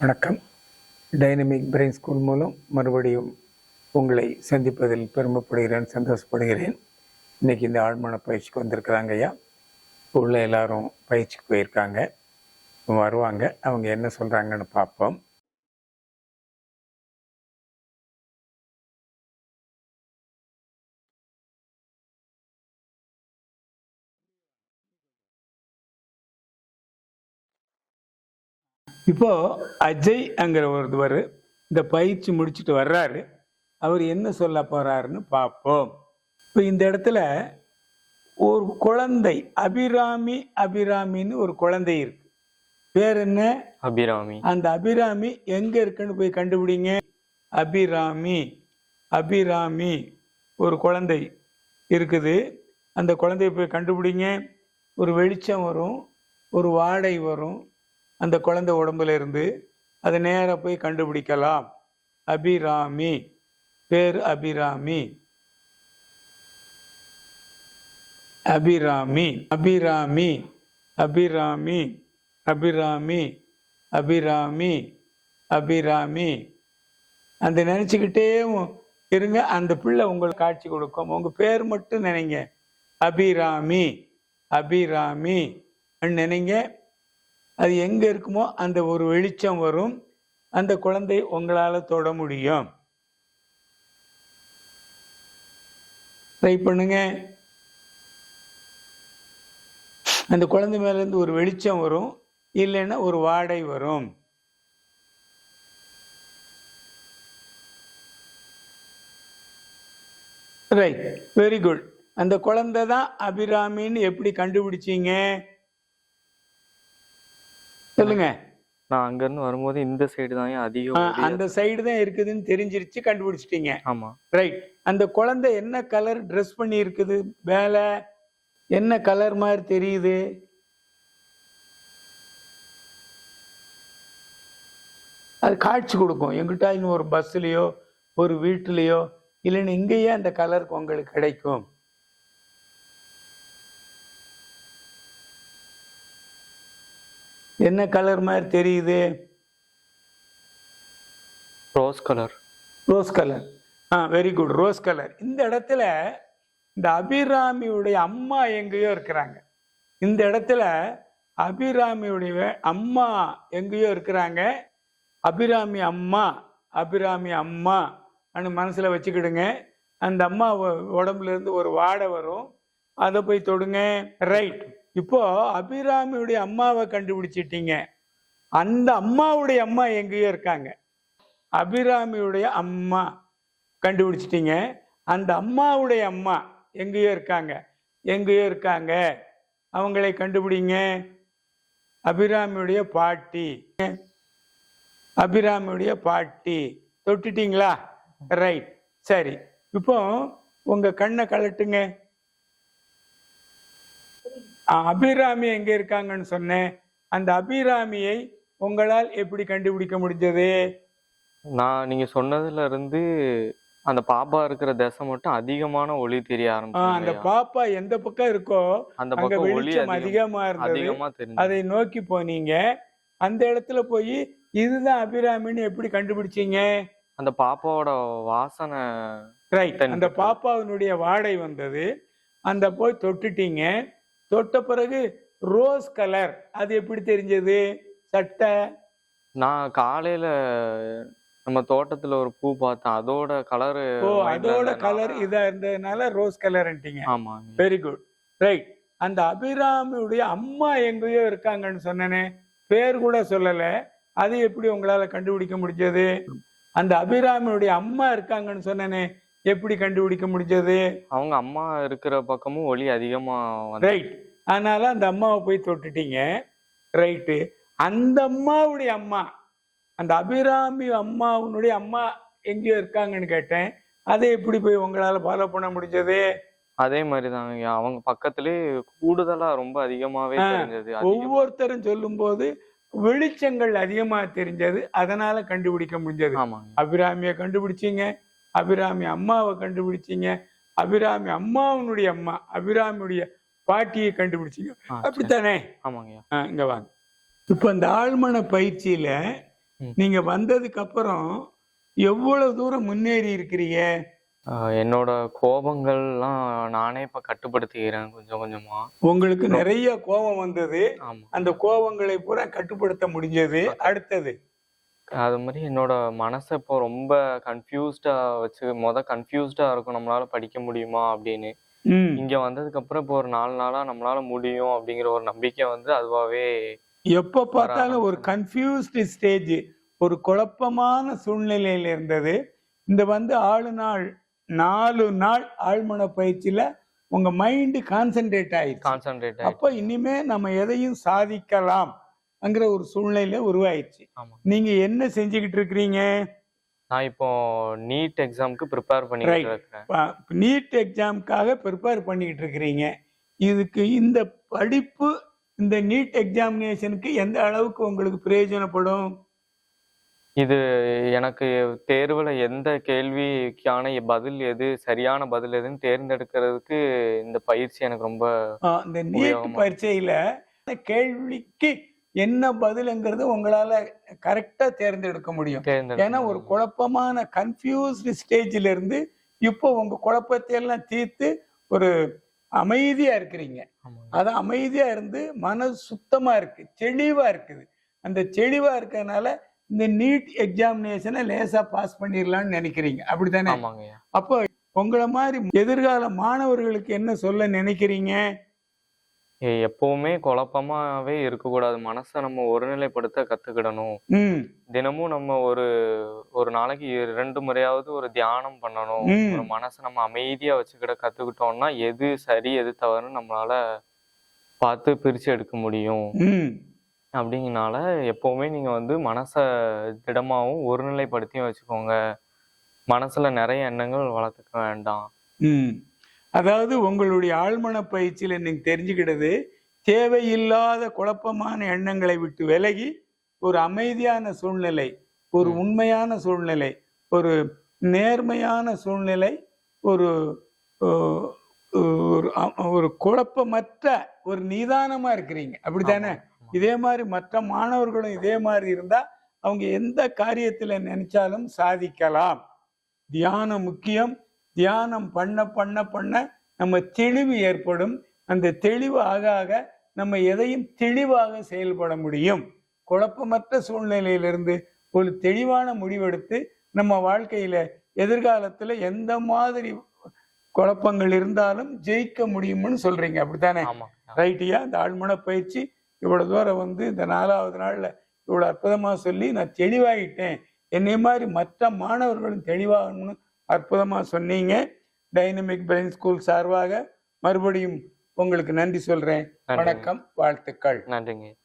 வணக்கம். Dynamic brain school மூலம் மறுபடியும் உங்களை சந்திப்பதில் பெருமைப்படுகிறேன் சந்தோஷப்படுகிறேன். இன்னைக்கு இந்த ஆழ்மன பயிற்சிக்கு வந்திருக்கிறாங்க ஐயா. உள்ள எல்லாரும் பயிற்சிக்கு போயிருக்காங்க. வருவாங்க. அவங்க என்ன சொல்கிறாங்கன்னு பார்ப்போம். இப்போ அஜய் அங்கிற ஒருவர் இந்த பயிற்சி முடிச்சுட்டு வர்றாரு. அவர் என்ன சொல்ல போறாருன்னு பார்ப்போம். இப்போ இந்த இடத்துல ஒரு குழந்தை அபிராமி அபிராமின்னு ஒரு குழந்தை இருக்கு. பேர் என்ன? அபிராமி. அந்த அபிராமி எங்க இருக்குன்னு போய் கண்டுபிடிங்க. அபிராமி அபிராமி ஒரு குழந்தை இருக்குது. அந்த குழந்தைய போய் கண்டுபிடிங்க. ஒரு வெளிச்சம் வரும் ஒரு வாடை வரும். அந்த குழந்தை உடம்புல இருந்து அதை நேராக போய் கண்டுபிடிக்கலாம். அபிராமி. பேர் அபிராமி. அபிராமி. அபிராமி. அபிராமி. அபிராமி. அபிராமி. அபிராமி. அந்த நினச்சிக்கிட்டே இருங்க. அந்த பிள்ளை உங்களுக்கு காட்சி கொடுக்கும். உங்கள் பேர் மட்டும் நினைங்க. அபிராமி. அபிராமி. நினைங்க. அது எங்க இருக்குமோ அந்த ஒரு வெளிச்சம் வரும். அந்த குழந்தை உங்களால தொட முடியும். ட்ரை பண்ணுங்க. அந்த குழந்தை மேல இருந்து ஒரு வெளிச்சம் வரும். இல்லைன்னா ஒரு வாடை வரும். ரைட் வெரி குட் அந்த குழந்தை தான் அபிராமின்னு எப்படி கண்டுபிடிச்சிங்க? சொல்லுங்க. நான் அங்க இருந்து வரும்போது இந்த சைடு தான் அதிகம். அந்த சைடு தான் இருக்குதுன்னு தெரிஞ்சிருச்சு கண்டுபிடிச்சிட்டீங்க. ஆமா. ரைட் அந்த குழந்தை என்ன கலர் ட்ரெஸ் பண்ணி இருக்குது மேலே என்ன கலர் மாதிரி தெரியுது? அது காட்சி கொடுக்கும். எங்கிட்ட இன்னும் ஒரு பஸ்ஸுலேயோ ஒரு வீட்டுலேயோ இல்லைன்னு இங்கேயே அந்த கலர் உங்களுக்கு கிடைக்கும். என்ன கலர் மாதிரி தெரியுது? ரோஸ் கலர் ரோஸ் கலர் ஆ வெரி குட் ரோஸ் கலர் இந்த இடத்துல இந்த அபிராமியுடைய அம்மா எங்கேயோ இருக்கிறாங்க. இந்த இடத்துல அபிராமியுடைய அம்மா எங்கேயோ இருக்கிறாங்க. அபிராமி அம்மா அபிராமி அம்மா அனு மனசுல வச்சுக்கிடுங்க. அந்த அம்மா உ- உடம்புல இருந்து ஒரு வாடை வரும். அதை போய் தொடுங்க. ரைட் இப்போ அபிராமியுடைய அம்மாவை கண்டுபிடிச்சிட்டீங்க. அந்த அம்மாவுடைய அம்மா எங்கேயோ இருக்காங்க. அபிராமியுடைய அம்மா கண்டுபிடிச்சிட்டீங்க. அந்த அம்மாவுடைய அம்மா எங்கேயோ இருக்காங்க. எங்கேயோ இருக்காங்க. அவங்களை கண்டுபிடிங்க. அபிராமியுடைய பாட்டி. அபிராமியுடைய பாட்டி. தொட்டுட்டீங்களா? ரைட் சரி. இப்போ உங்க கண்ணை கலட்டுங்க அபிராமி எங்க இருக்காங்கன்னு சொன்னேன். அந்த அபிராமியை உங்களால் எப்படி கண்டுபிடிக்க முடிஞ்சது? நான் நீங்க சொன்னதுல இருந்து அந்த பாப்பா இருக்கிற திசை மட்டும் அதிகமான ஒளி தெரிய ஆ, அந்த ஆரம்பிச்சு பாப்பா எந்த பக்கம் இருக்கோ அந்த பக்கம் ஒளி வெளிச்சம் அதிகம் இருந்தது. அதை நோக்கி போனீங்க. அந்த இடத்துல போய் இதுதான் அபிராமின்னு எப்படி கண்டுபிடிச்சீங்க? அந்த பாப்பாவோட வாசனை ரைட். அந்த பாப்பாவினுடைய வாடை வந்தது. அந்த போய் தொட்டுட்டீங்க. தொட்ட பிறகு ரோஸ் கலர். அது எப்படி தெரிஞ்சது? சட்டை? நான் காலையில நம்ம தோட்டத்துல ஒரு பூ பார்த்தேன். அதோட கலரு ஓ அதோட கலர் இதா இருந்ததுனால ரோஸ் கலர்ன்ட்டீங்க ஆமாங்க. வெரி குட் ரைட் அந்த அபிராமியுடைய அம்மா எங்கேயோ இருக்காங்கன்னு சொன்னனே. பேர் கூட சொல்லல. அது எப்படி உங்களால கண்டுபிடிக்க முடிஞ்சது? அந்த அபிராமியுடைய அம்மா இருக்காங்கன்னு சொன்னனே. எப்படி கண்டுபிடிக்க முடிஞ்சது? அவங்க அம்மா இருக்கிற பக்கமும் ஒளி அதிகமா வந்து ரைட் அதனால அந்த அம்மாவை போய் தொட்டுட்டீங்க. ரைட்டு அந்த அம்மாவுடைய அம்மா அந்த அபிராமி அம்மாவுடைய அம்மா எங்கேயோ இருக்காங்கன்னு கேட்டேன். அதை எப்படி போய் உங்களால ஃபாலோ பண்ண முடிஞ்சது? அதே மாதிரிதாங்க. அவங்க பக்கத்துலயே கூடுதலா ரொம்ப அதிகமாவே தெரிஞ்சது. ஒவ்வொருத்தரும் சொல்லும்போது வெளிச்சங்கள் அதிகமா தெரிஞ்சது. அதனால கண்டுபிடிக்க முடிஞ்சது. அபிராமியை கண்டுபிடிச்சீங்க. அபிராமி அம்மாவை கண்டுபிடிச்சீங்க. அபிராமி அம்மாவுடைய அம்மா அபிராமியுடைய பாட்டியை கண்டுபிடிச்சீங்க. அப்படித்தானே? ஆமாங்கய்யா. ஆ, இங்க வாங்க. இப்போ இந்த ஆழ்மன பயிற்சியில. நீங்க வந்ததுக்கு அப்புறம் எவ்வளவு தூரம் முன்னேறி இருக்கிறீங்க? என்னோட கோபங்கள்லாம் நானே இப்ப கட்டுப்படுத்திக்கிறேன் கொஞ்சம் கொஞ்சமா. உங்களுக்கு நிறைய கோபம் வந்தது. அந்த கோபங்களை பூரா கட்டுப்படுத்த முடிஞ்சது. அடுத்தது? அது மாதிரி என்னோட மனசை இப்போ ரொம்ப கன்ஃபியூஸ்டா வச்சு மொத கன்ஃபியூஸ்டா இருக்கும். நம்மளால படிக்க முடியுமா அப்படின்னு. இங்க வந்ததுக்கு அப்புறம் இப்போ ஒரு நாலு நாளா நம்மளால முடியும் அப்படிங்கிற ஒரு நம்பிக்கை வந்து அதுவாவே எப்ப பார்த்தாலும் ஒரு கன்ஃபியூஸ்டு ஸ்டேஜ் ஒரு குழப்பமான சூழ்நிலையில இருந்தது. இந்த வந்து ஆளு நாள் நாலு நாள் ஆழ்மன பயிற்சியில உங்க மைண்ட் கான்சென்ட்ரேட் ஆயிடுச்சு. கான்சென்ட்ரேட் அப்ப இனிமே நம்ம எதையும் சாதிக்கலாம். அங்கிற ஒரு சூழ்நிலை உருவாயிடுச்சு. நீங்க என்ன செஞ்சுக்கிட்டு இருக்கிறீங்க? நான் இப்போ நீட் எக்ஸாம்க்கு ப்ரிப்பேர் பண்ணிட்டு. இருக்கேன் நீட் எக்ஸாம்க்காக ப்ரிப்பேர் பண்ணிக்கிட்டு இருக்கிறீங்க. இதுக்கு இந்த படிப்பு இந்த நீட் எக்ஸாமினேஷனுக்கு எந்த அளவுக்கு உங்களுக்கு பிரயோஜனப்படும்? இது எனக்கு தேர்வுல எந்த கேள்விக்கான பதில் எது சரியான பதில் எதுன்னு தேர்ந்தெடுக்கிறதுக்கு இந்த பயிற்சி எனக்கு ரொம்ப இந்த நீட் இந்த கேள்விக்கு என்ன பதிலுங்கிறது உங்களால கரெக்டா தேர்ந்தெடுக்க முடியும். ஏன்னா ஒரு குழப்பமான கன்ஃபியூஸ்டு ஸ்டேஜ்ல இருந்து இப்போ உங்க குழப்பத்தை எல்லாம் தீர்த்து ஒரு அமைதியா இருக்கிறீங்க. அது அமைதியா இருந்து மனசு சுத்தமா இருக்கு தெளிவா இருக்குது. அந்த தெளிவா இருக்கறனால இந்த நீட் எக்ஸாமினேஷனை லேசா பாஸ் பண்ணிடலாம்னு நினைக்கிறீங்க. அப்படித்தானே? அப்போ உங்களை மாதிரி எதிர்கால மாணவர்களுக்கு என்ன சொல்ல நினைக்கிறீங்க? எப்பவுமே குழப்பமாவே இருக்கக்கூடாது. மனசை நம்ம ஒருநிலைப்படுத்த கத்துக்கிடணும். தினமும் நம்ம ஒரு ஒரு நாளைக்கு இரண்டு முறையாவது ஒரு தியானம் பண்ணணும். ஒரு மனசை நம்ம அமைதியா வச்சுக்கிட கத்துக்கிட்டோம்னா எது சரி எது தவறுன்னு நம்மளால பார்த்து பிரிச்சு எடுக்க முடியும். அப்படிங்கனால எப்பவுமே நீங்க வந்து மனசை திடமாவும் ஒருநிலைப்படுத்தியும் வச்சுக்கோங்க. மனசுல நிறைய எண்ணங்கள் வளர்த்துக்க வேண்டாம். அதாவது உங்களுடைய ஆழ்மன பயிற்சியில நீங்க தெரிஞ்சுக்கிட்டது தேவையில்லாத குழப்பமான எண்ணங்களை விட்டு விலகி ஒரு அமைதியான சூழ்நிலை ஒரு. உண்மையான சூழ்நிலை ஒரு நேர்மையான சூழ்நிலை ஒரு ஒரு குழப்பமற்ற ஒரு நிதானமா இருக்கிறீங்க அப்படித்தானே. இதே மாதிரி மற்ற மாணவர்களும் இதே மாதிரி இருந்தா அவங்க எந்த காரியத்துல நினைச்சாலும் சாதிக்கலாம் தியானம் முக்கியம் தியானம் பண்ண பண்ண பண்ண நம்ம தெளிவு ஏற்படும். அந்த தெளிவு ஆக ஆக நம்ம எதையும் தெளிவாக செயல்பட முடியும். குழப்பமற்ற சூழ்நிலையிலிருந்து ஒரு தெளிவான முடிவெடுத்து நம்ம வாழ்க்கையில எதிர்காலத்துல எந்த மாதிரி குழப்பங்கள் இருந்தாலும் ஜெயிக்க முடியும்னு சொல்றீங்க. அப்படித்தானே? ரைட்டியா? இந்த ஆழ்மன பயிற்சி இவ்வளவு தூரம் வந்து இந்த நாலாவது நாள்ல இவ்வளவு அற்புதமா சொல்லி நான் தெளிவாயிட்டேன். என்னை மாதிரி மற்ற மாணவர்களும் தெளிவாகணும்னு அற்புதமா சொன்னீங்க. டைனமிக் பிரெயின் ஸ்கூல் சார்பாக மறுபடியும் உங்களுக்கு நன்றி சொல்றேன். வணக்கம் வாழ்த்துக்கள். நன்றிங்க.